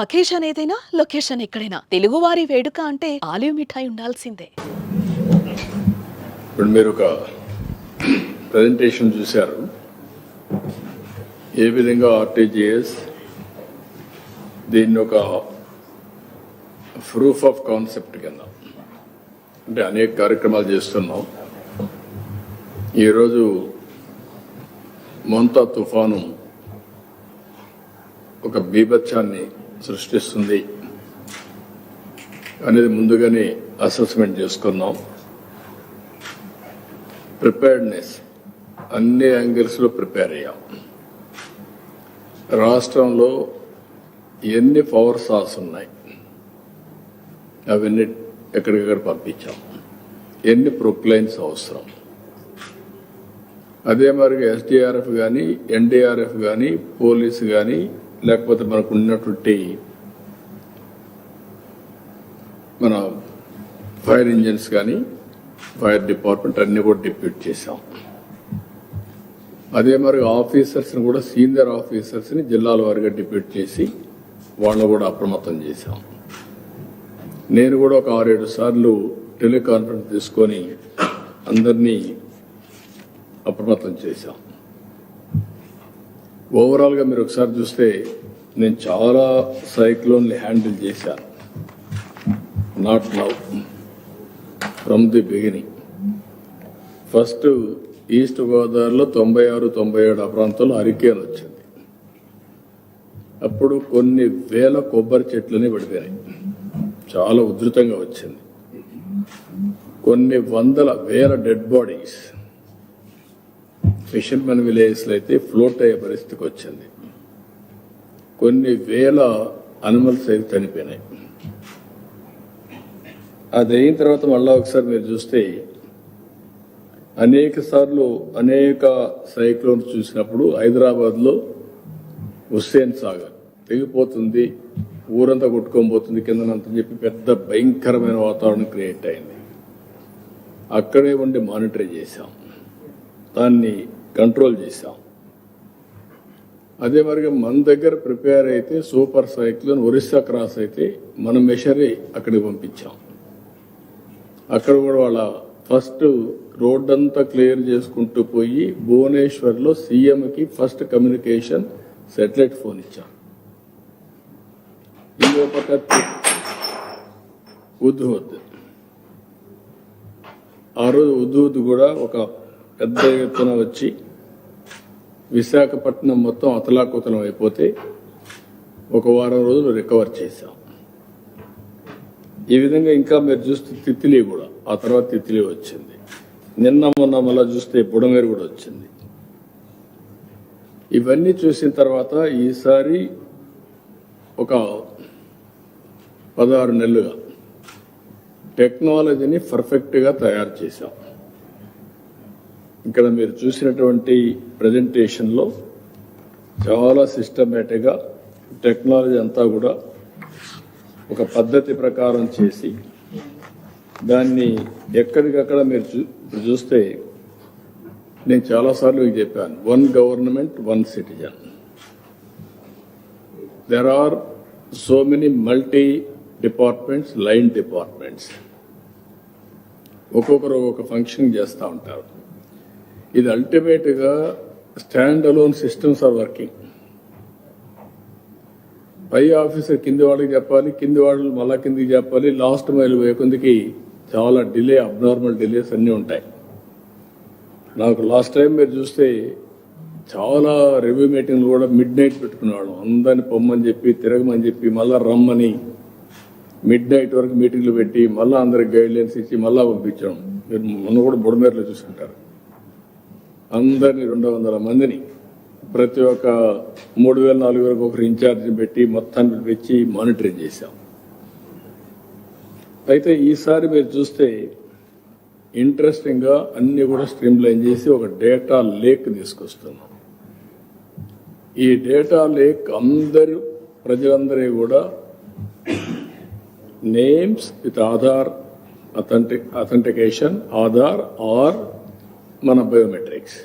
Occasion ఏదైనా location ఎక్కడైనా. తెలుగువారి వేడుక అంటే ఆలివ్ మిఠాయి ఉండాల్సిందే. ఇప్పుడు మీరు ఒక ప్రజెంటేషన్ చూశారు. ఏ విధంగా ఆర్టీజీఎస్ దీన్ని ఒక ప్రూఫ్ ఆఫ్ కాన్సెప్ట్ కింద అంటే అనేక కార్యక్రమాలు చేస్తున్నాం. ఈరోజు మొంతా తుఫాను ఒక బీభత్సాన్ని సృష్టిస్తుంది అనేది ముందుగానే అసెస్మెంట్ చేసుకున్నాం. ప్రిపేర్డ్నెస్ అన్ని యాంగిల్స్లో ప్రిపేర్ అయ్యాం. రాష్ట్రంలో ఎన్ని పవర్ సాల్స్ ఉన్నాయి? అవన్నీ ఎక్కడికక్కడ పంపించాం. ఎన్ని ప్రొక్లైన్స్ అవసరం? అదే మరి ఎస్డిఆర్ఎఫ్ కానీ ఎన్డీఆర్ఎఫ్ కానీ పోలీసు కానీ లేకపోతే మనకు ఉన్నటువంటి మన ఫైర్ ఇంజిన్స్ కానీ ఫైర్ డిపార్ట్మెంట్ అన్నీ కూడా డిప్యూట్ చేశాం. అదే మరి ఆఫీసర్స్ని కూడా సీనియర్ ఆఫీసర్స్ని జిల్లాల వారిగా డిప్యూట్ చేసి వాళ్ళని కూడా అప్రమత్తం చేశాం. నేను కూడా ఒక ఆరేడు సార్లు టెలికాన్ఫరెన్స్ తీసుకొని అందరినీ అప్రమత్తం చేశాం. ఓవరాల్గా మీరు ఒకసారి చూస్తే నేను చాలా సైక్లోన్ని హ్యాండిల్ చేశాను not now from the beginning first East గోదావరిలో తొంభై ఆరు తొంభై ఏడు ఆ ప్రాంతంలో హరికేన్ వచ్చింది. అప్పుడు కొన్ని వేల కొబ్బరి చెట్లని పడిపోయాయి చాలా ఉధృతంగా వచ్చింది. కొన్ని వందల వేల డెడ్ బాడీస్ ఫిషర్మెన్ విలేజెస్లో అయితే ఫ్లోట్ అయ్యే పరిస్థితికి వచ్చింది. కొన్ని వేల అనిమల్స్ అయితే చనిపోయినాయి. అది అయిన తర్వాత మళ్ళా ఒకసారి మీరు చూస్తే అనేక సార్లు అనేక సైక్లోన్స్ చూసినప్పుడు హైదరాబాద్లో హుస్సేన్ సాగర్ తెగిపోతుంది ఊరంతా కొట్టుకోబోతుంది కిందనంత చెప్పి పెద్ద భయంకరమైన వాతావరణం క్రియేట్ అయింది. అక్కడే ఉండి మానిటర్ చేశాం. దాన్ని కంట్రోల్ చేశాం. అదే మరిగా మన దగ్గర ప్రిపేర్ అయితే సూపర్ సైక్లోన్ ఒరిస్సా క్రాస్ అయితే మన మెషరీ అక్కడికి పంపించాం. అక్కడ కూడా వాళ్ళ ఫస్ట్ రోడ్ అంతా క్లియర్ చేసుకుంటూ పోయి భువనేశ్వర్లో సీఎంకి ఫస్ట్ కమ్యూనికేషన్ సెటిలైట్ ఫోన్ ఇచ్చాం. ఈ ఉద్హుద్. ఆ రోజు ఉద్హుద్ కూడా ఒక పెద్ద ఎత్తున వచ్చి విశాఖపట్నం మొత్తం అతలాకుతలం అయిపోతే ఒక వారం రోజులు రికవర్ చేశాం. ఈ విధంగా ఇంకా మీరు చూస్తే తిత్తిలి కూడా ఆ తర్వాత తిత్తిలి వచ్చింది. నిన్న మొన్న మళ్ళా చూస్తే బుడమేరు కూడా వచ్చింది. ఇవన్నీ చూసిన తర్వాత ఈసారి ఒక పదహారు నెలలుగా టెక్నాలజీని పర్ఫెక్ట్గా తయారు చేశాం. ఇక్కడ మీరు చూసినటువంటి ప్రజెంటేషన్లో చాలా సిస్టమేటిక్గా టెక్నాలజీ అంతా కూడా ఒక పద్ధతి ప్రకారం చేసి దాన్ని ఎక్కడికక్కడ మీరు చూ- చూస్తే నేను చాలాసార్లు మీకు చెప్పాను. One government one citizen there are so many multi departments line departments ఒక్కొక్కరు ఒక్కొక్క ఫంక్షన్ చేస్తూ ఉంటారు. ఇది అల్టిమేట్గా stand alone systems are working పై ఆఫీసర్ కింది వాళ్ళకి చెప్పాలి కింది వాళ్ళు మళ్ళా కిందికి చెప్పాలి లాస్ట్ మైల్ వేకుందికి చాలా డిలే అబ్నార్మల్ డిలేస్ అన్నీ ఉంటాయి. నాకు లాస్ట్ టైం మీరు చూస్తే చాలా రివ్యూ మీటింగ్లు కూడా మిడ్ నైట్ పెట్టుకునేవాళ్ళం. అందరిని పొమ్మని చెప్పి తిరగమని చెప్పి మళ్ళా రమ్మని మిడ్ నైట్ వరకు మీటింగ్లు పెట్టి మళ్ళీ అందరికి గైడ్లైన్స్ ఇచ్చి మళ్ళీ పంపించాం. మీరు మొన్న కూడా బుడమేరలో చూసుకుంటారు. అందరినీ రెండు వందల మందిని ప్రతి ఒక్క మూడు వేల నాలుగు వేలకు ఒకరు ఇన్ఛార్జిని పెట్టి మొత్తాన్ని పిలిపించి మానిటరింగ్ చేశాం. అయితే ఈసారి మీరు చూస్తే ఇంట్రెస్టింగ్గా అన్నీ కూడా స్ట్రీమ్ లైన్ చేసి ఒక డేటా లేక్ తీసుకొస్తున్నాం. ఈ డేటా లేక్ అందరూ ప్రజలందరి కూడా names with Aadhaar authentic authentication Aadhaar or మన బయోమెట్రిక్స్.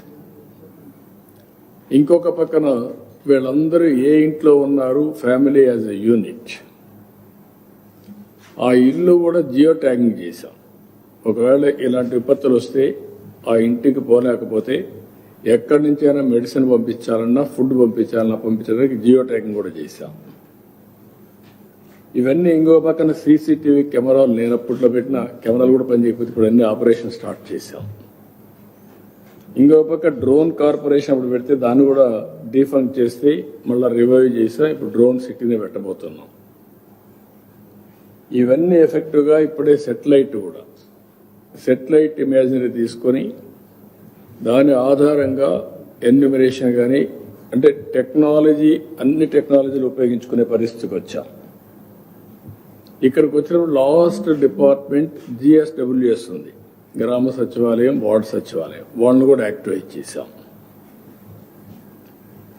ఇంకొక పక్కన వీళ్ళందరూ ఏ ఇంట్లో ఉన్నారు? Family as a unit. ఆ ఇల్లు కూడా జియో ట్యాగింగ్ చేశాం. ఒకవేళ ఇలాంటి విపత్తులు వస్తే ఆ ఇంటికి పోలేకపోతే ఎక్కడి నుంచైనా మెడిసిన్ పంపించాలన్నా ఫుడ్ పంపించాలన్నా పంపించడానికి జియో ట్యాగింగ్ కూడా చేశాం. ఇవన్నీ ఇంకో పక్కన సీసీటీవీ కెమెరాలు నేను అప్పట్లో పెట్టిన కెమెరాలు కూడా పనిచేయకపోతే ఇప్పుడు అన్ని ఆపరేషన్ స్టార్ట్ చేశాం. ఇంకో పక్క డ్రోన్ కార్పొరేషన్ అప్పుడు పెడితే దాన్ని కూడా డీఫంక్ చేస్తే మళ్ళీ రివైవ్ చేసా ఇప్పుడు డ్రోన్ సిటీని పెట్టబోతున్నాం. ఇవన్నీ ఎఫెక్టివ్గా ఇప్పుడే సెటిలైట్ కూడా. సెటిలైట్ ఇమేజరీ తీసుకొని దాని ఆధారంగా ఎన్యుమరేషన్ కానీ అంటే టెక్నాలజీ అన్ని టెక్నాలజీలు ఉపయోగించుకునే పరిస్థితికి వచ్చాం. ఇక్కడికి వచ్చినప్పుడు లాస్ట్ డిపార్ట్మెంట్ జిఎస్డబ్ల్యూఎస్ ఉంది. గ్రామ సచివాలయం వార్డు సచివాలయం. వాళ్ళని కూడా యాక్టివేట్ చేశాం.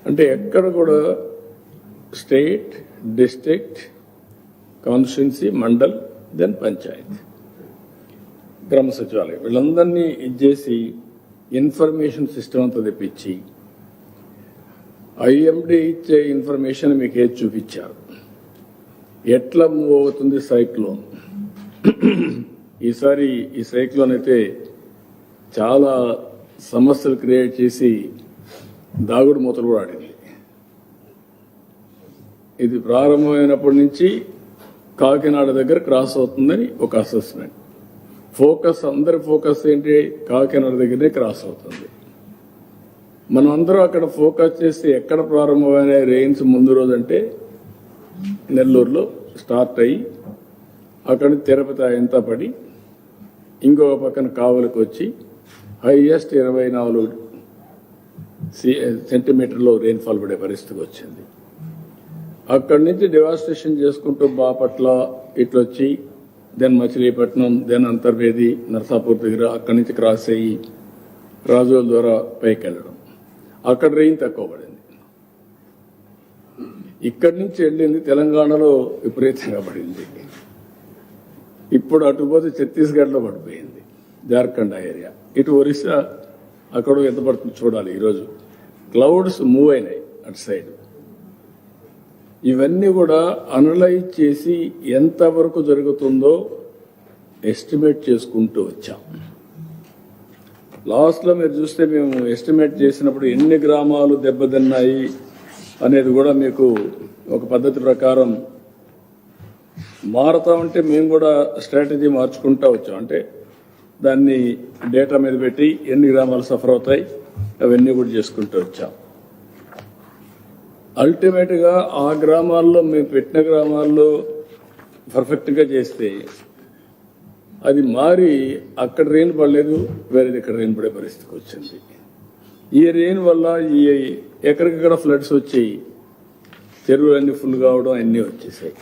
అంటే ఎక్కడ కూడా state district constituency mandal then panchayat. గ్రామ సచివాలయం. వీళ్ళందరినీ ఇచ్చేసి ఇన్ఫర్మేషన్ సిస్టమ్ అంతా తెప్పించి ఐఎండి ఇచ్చే ఇన్ఫర్మేషన్ మీకు ఏది చూపించారు? ఎట్లా మూవ్ అవుతుంది సైక్లోన్? ఈసారి ఈ సైక్లోన్ అయితే చాలా సమస్యలు క్రియేట్ చేసి దాగుడు మూతలు కూడా ఆడింది. ఇది ప్రారంభమైనప్పటి నుంచి కాకినాడ దగ్గర క్రాస్ అవుతుందని ఒక అసెస్మెంట్ ఫోకస్ అందరి ఫోకస్ ఏంటి? కాకినాడ దగ్గరనే క్రాస్ అవుతుంది. మనం అందరూ అక్కడ ఫోకస్ చేసి ఎక్కడ ప్రారంభమైన రెయిన్స్ ముందు రోజు అంటే నెల్లూరులో స్టార్ట్ అయ్యి అక్కడ తిరుపతి ఎంత పడి ఇంకో పక్కన కావలికి వచ్చి హైయెస్ట్ ఇరవై నాలుగు సి- సెంటీమీటర్లో రెయిన్ఫాల్ పడే పరిస్థితికి వచ్చింది. అక్కడి నుంచి డివాస్టేషన్ చేసుకుంటూ బాపట్ల ఇట్లొచ్చి దెన్ మచిలీపట్నం దెన్ అంతర్వేది నర్సాపూర్ దగ్గర అక్కడి నుంచి క్రాస్ అయ్యి రాజోల ద్వారా పైకి వెళ్ళడం అక్కడ రెయిన్ తక్కువ పడింది. ఇక్కడి నుంచి వెళ్ళింది తెలంగాణలో విపరీతంగా పడింది. ఇప్పుడు అటు పోతే ఛత్తీస్గఢ్లో పడిపోయింది జార్ఖండ్ ఏరియా. ఇటు ఒరిస్సా అక్కడ ఎంత పడుతుంది చూడాలి ఈరోజు. క్లౌడ్స్ మూవ్ అయినాయి అటు సైడ్. ఇవన్నీ కూడా అనలైజ్ చేసి ఎంతవరకు జరుగుతుందో ఎస్టిమేట్ చేసుకుంటూ వచ్చాం. లాస్ట్లో మీరు చూస్తే మేము ఎస్టిమేట్ చేసినప్పుడు ఎన్ని గ్రామాలు దెబ్బతిన్నాయి అనేది కూడా మీకు ఒక పద్ధతి ప్రకారం మారుతా ఉంటే మేము కూడా స్ట్రాటజీ మార్చుకుంటా వచ్చాం. అంటే దాన్ని డేటా మీద పెట్టి ఎన్ని గ్రామాలు సఫర్ అవుతాయి అవన్నీ కూడా చేసుకుంటూ వచ్చాం. అల్టిమేట్గా ఆ గ్రామాల్లో మేము పెట్టిన గ్రామాల్లో పర్ఫెక్ట్గా చేస్తే అది మారి అక్కడ రెయిన్ పడలేదు వేరే ఇక్కడ రెయిన్ పడే పరిస్థితికి వచ్చింది. ఈ రెయిన్ వల్ల ఈ ఎక్కడికక్కడ ఫ్లడ్స్ వచ్చాయి. చెరువులన్నీ ఫుల్ కావడం అన్నీ వచ్చేసాయి.